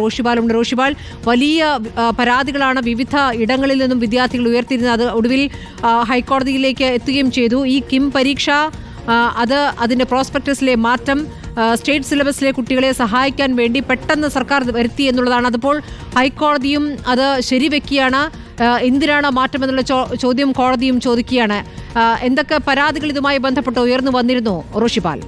റോഷിപാലുണ്ട് റോഷിബാൽ വലിയ പരാതികളാണ് വിവിധ ഇടങ്ങളിൽ നിന്നും വിദ്യാർത്ഥികൾ ഉയർത്തിയിരുന്നത്. അത് ഒടുവിൽ ഹൈക്കോടതിയിലേക്ക് എത്തുകയും ചെയ്തു. ഈ കിം പരീക്ഷ അത് അതിന്റെ പ്രോസ്പെക്ടസിലെ മാറ്റം സ്റ്റേറ്റ് സിലബസിലെ കുട്ടികളെ സഹായിക്കാൻ വേണ്ടി പെട്ടെന്ന് സർക്കാർ വരുത്തി എന്നുള്ളതാണ്. അതിപ്പോൾ ഹൈക്കോടതിയും അത് ശരിവെക്കുകയാണ്. എന്തിനാണ് മാറ്റമെന്നുള്ള ചോദ്യം കോടതിയും ചോദിക്കുകയാണ്. എന്തൊക്കെ പരാതികൾ ഇതുമായി ബന്ധപ്പെട്ട് ഉയർന്നു വന്നിരുന്നു റോഷിപാൽ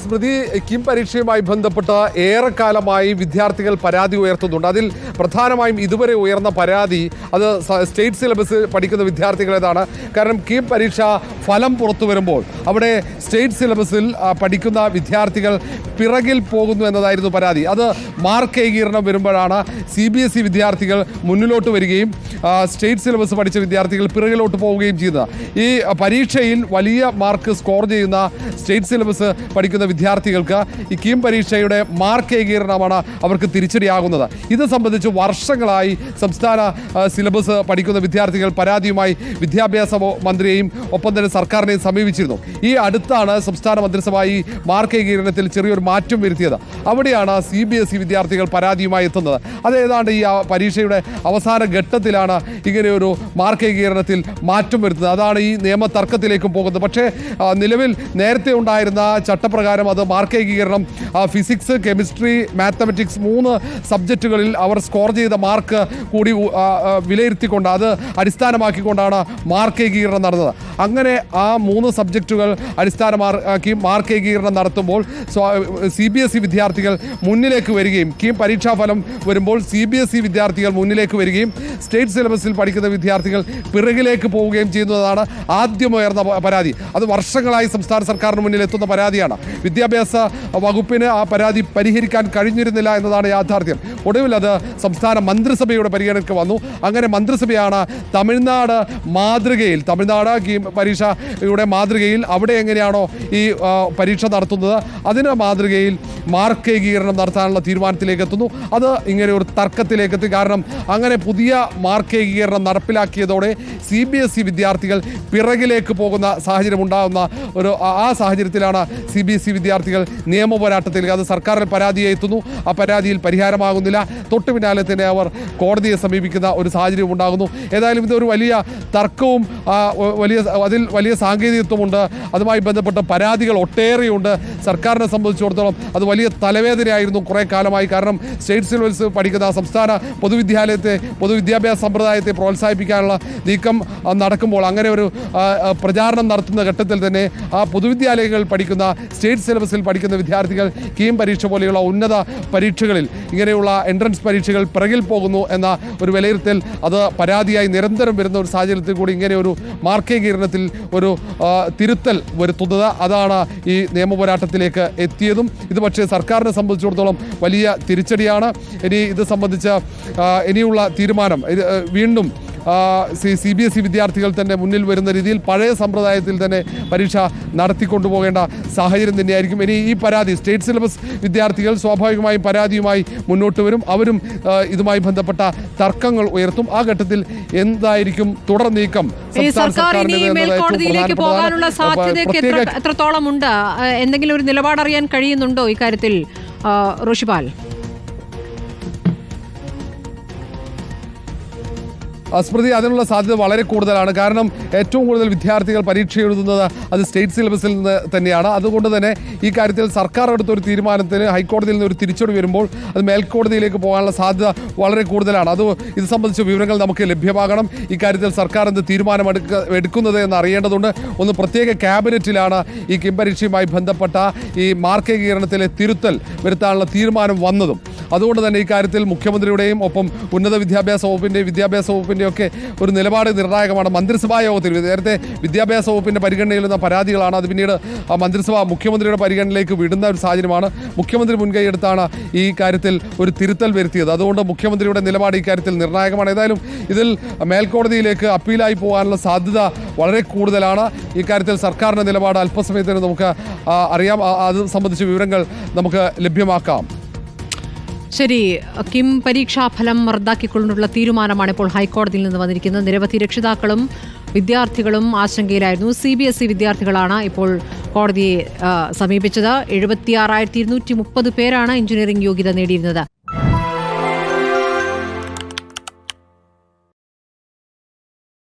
സ്മൃതി കിം പരീക്ഷയുമായി ബന്ധപ്പെട്ട് ഏറെക്കാലമായി വിദ്യാർത്ഥികൾ പരാതി ഉയർത്തുന്നുണ്ട്. അതിൽ പ്രധാനമായും ഇതുവരെ ഉയർന്ന പരാതി അത് സ്റ്റേറ്റ് സിലബസ് പഠിക്കുന്ന വിദ്യാർത്ഥികളേതാണ് കാരണം കിം പരീക്ഷ ഫലം പുറത്തു വരുമ്പോൾ അവിടെ സ്റ്റേറ്റ് സിലബസിൽ പഠിക്കുന്ന വിദ്യാർത്ഥികൾ പിറകിൽ പോകുന്നു എന്നതായിരുന്നു പരാതി. അത് മാർക്ക് ഏകീകരണം വരുമ്പോഴാണ് സി ബി എസ് ഇ വിദ്യാർത്ഥികൾ മുന്നിലോട്ട് വരികയും സ്റ്റേറ്റ് സിലബസ് പഠിച്ച വിദ്യാർത്ഥികൾ പിറകിലോട്ട് പോവുകയും ചെയ്യുന്നത്. ഈ പരീക്ഷയിൽ വലിയ മാർക്ക് സ്കോർ ചെയ്യുന്ന സ്റ്റേറ്റ് സിലബസ് പഠിക്കുന്ന വിദ്യാർത്ഥികൾക്ക് ഈ കീം പരീക്ഷയുടെ മാർക്ക് ഏകീകരണമാണ് അവർക്ക് തിരിച്ചടിയാകുന്നത്. ഇത് സംബന്ധിച്ച് വർഷങ്ങളായി സംസ്ഥാന സിലബസ് പഠിക്കുന്ന വിദ്യാർത്ഥികൾ പരാതിയുമായി വിദ്യാഭ്യാസ മന്ത്രിയെയും ഒപ്പം തന്നെ സർക്കാരിനെയും സമീപിച്ചിരുന്നു. ഈ അടുത്താണ് സംസ്ഥാന മന്ത്രിസഭ ഈ മാർക്ക് ഏകീകരണത്തിൽ ചെറിയൊരു മാറ്റം വരുത്തിയത്. അവിടെയാണ് സി ബി എസ് ഇ വിദ്യാർത്ഥികൾ പരാതിയുമായി എത്തുന്നത്. അത് ഏതാണ്ട് ഈ പരീക്ഷയുടെ അവസാന ഘട്ടത്തിലാണ് ഇങ്ങനെയൊരു മാർക്ക് ഏകീകരണത്തിൽ മാറ്റം വരുത്തുന്നത്. അതാണ് ഈ നിയമ തർക്കത്തിലേക്കും പോകുന്നത്. പക്ഷേ നിലവിൽ നേരത്തെ ഉണ്ടായിരുന്ന ചട്ടപ്രകാരം അത് മാർക്ക് ഏകീകരണം. ഫിസിക്സ് കെമിസ്ട്രി മാത്തമെറ്റിക്സ് മൂന്ന് സബ്ജക്റ്റുകളിൽ അവർ സ്കോർ ചെയ്ത മാർക്ക് കൂടി വിലയിരുത്തിക്കൊണ്ട് അത് അടിസ്ഥാനമാക്കിക്കൊണ്ടാണ് മാർക്ക് ഏകീകരണം നടന്നത്. അങ്ങനെ ആ മൂന്ന് സബ്ജക്റ്റുകൾ അടിസ്ഥാനമാക്കി മാർക്ക് ഏകീകരണം നടത്തുമ്പോൾ സി ബി എസ് ഇ വിദ്യാർത്ഥികൾ മുന്നിലേക്ക് വരികയും കീം പരീക്ഷാഫലം വരുമ്പോൾ സി ബി എസ് ഇ വിദ്യാർത്ഥികൾ മുന്നിലേക്ക് വരികയും സ്റ്റേറ്റ് സിലബസിൽ പഠിക്കുന്ന വിദ്യാർത്ഥികൾ പിറകിലേക്ക് പോവുകയും ചെയ്യുന്നതാണ് ആദ്യം ഉയർന്ന പരാതി. അത് വർഷങ്ങളായി സംസ്ഥാന സർക്കാരിന് മുന്നിൽ എത്തുന്ന പരാതിയാണ്. വിദ്യാഭ്യാസ വകുപ്പിന് ആ പരാതി പരിഹരിക്കാൻ കഴിഞ്ഞിരുന്നില്ല എന്നതാണ് യാഥാർത്ഥ്യം. ഒടുവിൽ അത് സംസ്ഥാന മന്ത്രിസഭയുടെ പരിഗണനയ്ക്ക് വന്നു. അങ്ങനെ മന്ത്രിസഭയാണ് തമിഴ്നാട് മാതൃകയിൽ തമിഴ്നാട് പരീക്ഷയുടെ മാതൃകയിൽ അവിടെ എങ്ങനെയാണോ ഈ പരീക്ഷ നടത്തുന്നത് അതിന് മാതൃകയിൽ മാർക്ക് ഏകീകരണം നടത്താനുള്ള തീരുമാനത്തിലേക്ക് എത്തുന്നു അത് ഇങ്ങനെ ഒരു തർക്കത്തിലേക്ക് എത്തി കാരണം അങ്ങനെ പുതിയ മാർക്കേകീകരണം നടപ്പിലാക്കിയതോടെ സി ബി എസ് ഇ വിദ്യാർത്ഥികൾ പിറകിലേക്ക് പോകുന്ന സാഹചര്യം ഉണ്ടാകുന്ന ഒരു ആ- സാഹചര്യത്തിലാണ് സി ബി എസ് ഇ വിദ്യാർത്ഥികൾ നിയമ പോരാട്ടത്തിലേക്ക് അത് സർക്കാരിൽ പരാതി എത്തുന്നു. ആ പരാതിയിൽ പരിഹാരമാകുന്നില്ല. തൊട്ടു പിന്നാലെ തന്നെ അവർ കോടതിയെ സമീപിക്കുന്ന ഒരു സാഹചര്യം ഉണ്ടാകുന്നു. ഏതായാലും ഇതൊരു വലിയ തർക്കവും വലിയ അതിൽ വലിയ സാങ്കേതികത്വമുണ്ട്. അതുമായി ബന്ധപ്പെട്ട പരാതികൾ ഒട്ടേറെയുണ്ട്. സർക്കാരിനെ സംബന്ധിച്ചിടത്തോളം അത് വലിയ തലവേദനയായിരുന്നു കുറേ കാലമായി. കാരണം സ്റ്റേറ്റ് സിലബസ് പഠിക്കുന്ന സംസ്ഥാന പൊതുവിദ്യാലയത്തെ പൊതുവിദ്യാഭ്യാസ സമ്പ്രദായത്തെ പ്രോത്സാഹിപ്പിക്കാനുള്ള നീക്കം നടക്കുമ്പോൾ അങ്ങനെ ഒരു പ്രചാരണം നടത്തുന്ന ഘട്ടത്തിൽ തന്നെ ആ പൊതുവിദ്യാലയങ്ങളിൽ പഠിക്കുന്ന സ്റ്റേറ്റ് സിലബസിൽ പഠിക്കുന്ന വിദ്യാർത്ഥികൾ കീം പരീക്ഷ പോലെയുള്ള ഉന്നത പരീക്ഷകളിൽ ഇങ്ങനെയുള്ള എൻട്രൻസ് പരീക്ഷകൾ പിറകിൽ പോകുന്നു എന്ന ഒരു വിലയിരുത്തൽ അത് പരാതിയായി നിരന്തരം വരുന്ന ഒരു സാഹചര്യത്തിൽ കൂടി ഇങ്ങനെ ഒരു മാർക്കേകീകരണത്തിൽ ഒരു തിരുത്തൽ വരുത്തുന്നത്. അതാണ് ഈ നിയമപോരാട്ടത്തിലേക്ക് എത്തിയതും. ഇത് പക്ഷേ സർക്കാരിനെ സംബന്ധിച്ചിടത്തോളം വലിയ തിരിച്ചടിയാണ്. ഇനി ഇത് സംബന്ധിച്ച ഇനിയുള്ള തീരുമാനം വീണ്ടും സി ബി എസ് ഇ വിദ്യാർത്ഥികൾ തന്നെ മുന്നിൽ വരുന്ന രീതിയിൽ പഴയ സമ്പ്രദായത്തിൽ തന്നെ പരീക്ഷ നടത്തിക്കൊണ്ടുപോകേണ്ട സാഹചര്യം തന്നെയായിരിക്കും. ഇനി ഈ പരാതി സ്റ്റേറ്റ് സിലബസ് വിദ്യാർത്ഥികൾ സ്വാഭാവികമായും പരാതിയുമായി മുന്നോട്ട് വരും. അവരും ഇതുമായി ബന്ധപ്പെട്ട തർക്കങ്ങൾ ഉയർത്തും. ആ ഘട്ടത്തിൽ എന്തായിരിക്കും തുടർ നീക്കം? മേൽക്കോടതിയിലേക്ക് പോകാനുള്ള സാധ്യതയൊക്കെ എത്രത്തോളം ഉണ്ട് എന്തെങ്കിലും ഒരു നിലപാടറിയാൻ കഴിയുന്നുണ്ടോ ഇക്കാര്യത്തിൽ ഋഷിപാൽ? സ്മൃതി അതിനുള്ള സാധ്യത വളരെ കൂടുതലാണ്. കാരണം ഏറ്റവും കൂടുതൽ വിദ്യാർത്ഥികൾ പരീക്ഷ എഴുതുന്നത് അത് സ്റ്റേറ്റ് സിലബസിൽ നിന്ന് തന്നെയാണ്. അതുകൊണ്ട് തന്നെ ഈ കാര്യത്തിൽ സർക്കാർ എടുത്ത ഒരു തീരുമാനത്തിന് ഹൈക്കോടതിയിൽ നിന്ന് ഒരു തിരിച്ചടി വരുമ്പോൾ അത് മേൽക്കോടതിയിലേക്ക് പോകാനുള്ള സാധ്യത വളരെ കൂടുതലാണ്. അത് ഇത് സംബന്ധിച്ച വിവരങ്ങൾ നമുക്ക് ലഭ്യമാകണം. ഇക്കാര്യത്തിൽ സർക്കാർ എന്ത് തീരുമാനം എടുക്ക എടുക്കുന്നത് എന്ന് അറിയേണ്ടതുണ്ട്. ഒന്ന് പ്രത്യേക ക്യാബിനറ്റിലാണ് ഈ കിം പരീക്ഷയുമായി ബന്ധപ്പെട്ട ഈ മാർക്ക് തിരുത്തൽ വരുത്താനുള്ള തീരുമാനം വന്നതും. അതുകൊണ്ട് തന്നെ ഇക്കാര്യത്തിൽ മുഖ്യമന്ത്രിയുടെയും ഒപ്പം ഉന്നത വിദ്യാഭ്യാസ വകുപ്പിന്റെയും വിദ്യാഭ്യാസ വകുപ്പിന്റെയും ഒക്കെ ഒരു നിലപാട് നിർണായകമാണ്. മന്ത്രിസഭാ യോഗത്തിൽ നേരത്തെ വിദ്യാഭ്യാസ വകുപ്പിന്റെ പരിഗണനയിൽ നിന്ന പരാതികളാണ്. അത് പിന്നീട് മന്ത്രിസഭ മുഖ്യമന്ത്രിയുടെ പരിഗണനയിലേക്ക് വിടുന്ന ഒരു സാഹചര്യമാണ്. മുഖ്യമന്ത്രി മുൻകൈയെടുത്താണ് ഈ കാര്യത്തിൽ ഒരു തിരുത്തൽ വരുത്തിയത്. അതുകൊണ്ട് മുഖ്യമന്ത്രിയുടെ നിലപാട് ഇക്കാര്യത്തിൽ നിർണായകമാണ്. ഏതായാലും ഇതിൽ മേൽക്കോടതിയിലേക്ക് അപ്പീലായി പോകാനുള്ള സാധ്യത വളരെ കൂടുതലാണ്. ഇക്കാര്യത്തിൽ സർക്കാരിന്റെ നിലപാട് അല്പസമയത്തിന് നമുക്ക് അറിയാം. അത് സംബന്ധിച്ച വിവരങ്ങൾ നമുക്ക് ലഭ്യമാക്കാം. ശരി കിം പരീക്ഷാഫലം റദ്ദാക്കിക്കൊണ്ടുള്ള തീരുമാനമാണ് ഇപ്പോൾ ഹൈക്കോടതിയിൽ നിന്ന് വന്നിരിക്കുന്നത്. നിരവധി രക്ഷിതാക്കളും വിദ്യാർത്ഥികളും ആശങ്കയിലായിരുന്നു. സി ബി എസ് ഇ വിദ്യാർത്ഥികളാണ് ഇപ്പോൾ കോടതിയെ സമീപിച്ചത്. എഴുപത്തിയാറായിരത്തി ഇരുന്നൂറ്റി മുപ്പത് പേരാണ് എഞ്ചിനീയറിംഗ് യോഗ്യത നേടിയിരുന്നത്.